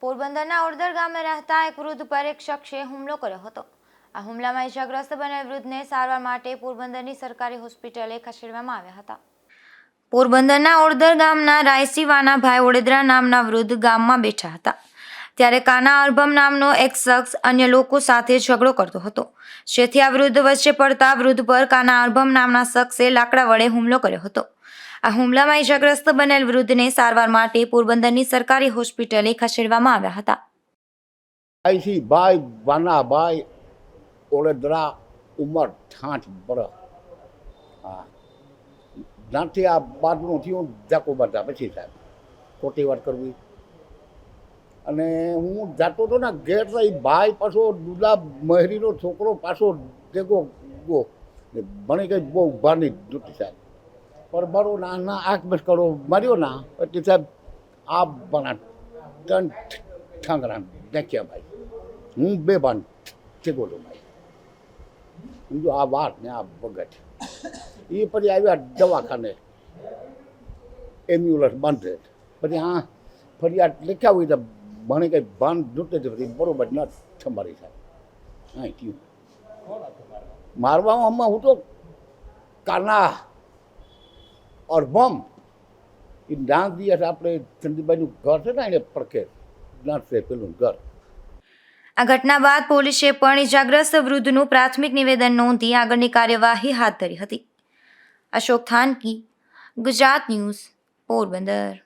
પોરબંદરના ઓરદર ગામે રહેતા એક વૃદ્ધ પર એક શખ્સે હુમલો કર્યો હતો. આ હુમલામાં ઇજાગ્રસ્ત બનેલ વૃદ્ધને સારવાર માટે પોરબંદરની સરકારી હોસ્પિટલે ખસેડવામાં આવ્યા હતા. પોરબંદરના ઓરદર ગામના રાયસીવાના ભાઈ ઓડેદરા નામના વૃદ્ધ ગામમાં બેઠા હતા. ત્યારે કાના અર્ભમ નામનો એક શખ્સ અન્ય લોકો સાથે ઝઘડો કરતો હતો. જેથી આ વૃદ્ધ વચ્ચે પડતા વૃદ્ધ પર કાના અર્ભમ નામના શખ્સે લાકડા વડે હુમલો કર્યો હતો. આ હુમલામાં ઇજાગ્રસ્ત બનેલ વૃદ્ધને સારવાર માટે પોરબંદરની સરકારી હોસ્પિટલે ખસેડવામાં આવ્યા હતા. અહીંથી ભાઈ વાના ભાઈ ઓળેદરા ઉંમર ઠાઠ બરસ હા. જ્યાંથી આ બાદનું થયું જાકો બાંધા પછી સાહેબ. ખોટી વાત કરવી. અને હું જાતો હતો ને, ઘેર તો એ ભાઈ પાછો દુલા મહેરીનો છોકરો પાછો ભેગો ગો ભણી કંઈ બહુ ભારની દૂતી સાહેબ. પણ મારો ના ના, આંખ બસ કરો. માર્યો ના. એટલે સાહેબ, આ બના ત્રણ ઠાંગરા દેખ્યા ભાઈ. હું બે ભાન ભેગો હતો ભાઈ. સમજો આ વાત ને આ વગત એ પછી આવ્યા દવાખાને. એમ્બ્યુલન્સ બંધ. પછી હા, ફરિયાદ લખ્યા હોય તો ભણે કંઈ ભાન જોતે જ પછી બરોબર ન સંભાળી થાય. હા કયું મારવામાં હમણાં હું તો કાના અરભમ એ ડાંસ દિવસ આપણે ચંદીભાઈનું ઘર છે ને, એને પડખે છે પેલું ઘર. આ ઘટના બાદ પોલીસે પણ ઇજાગ્રસ્ત વૃદ્ધનું પ્રાથમિક નિવેદન નોંધી આગળની કાર્યવાહી હાથ ધરી હતી. અશોક થાનકી, ગુજરાત ન્યૂઝ, પોરબંદર.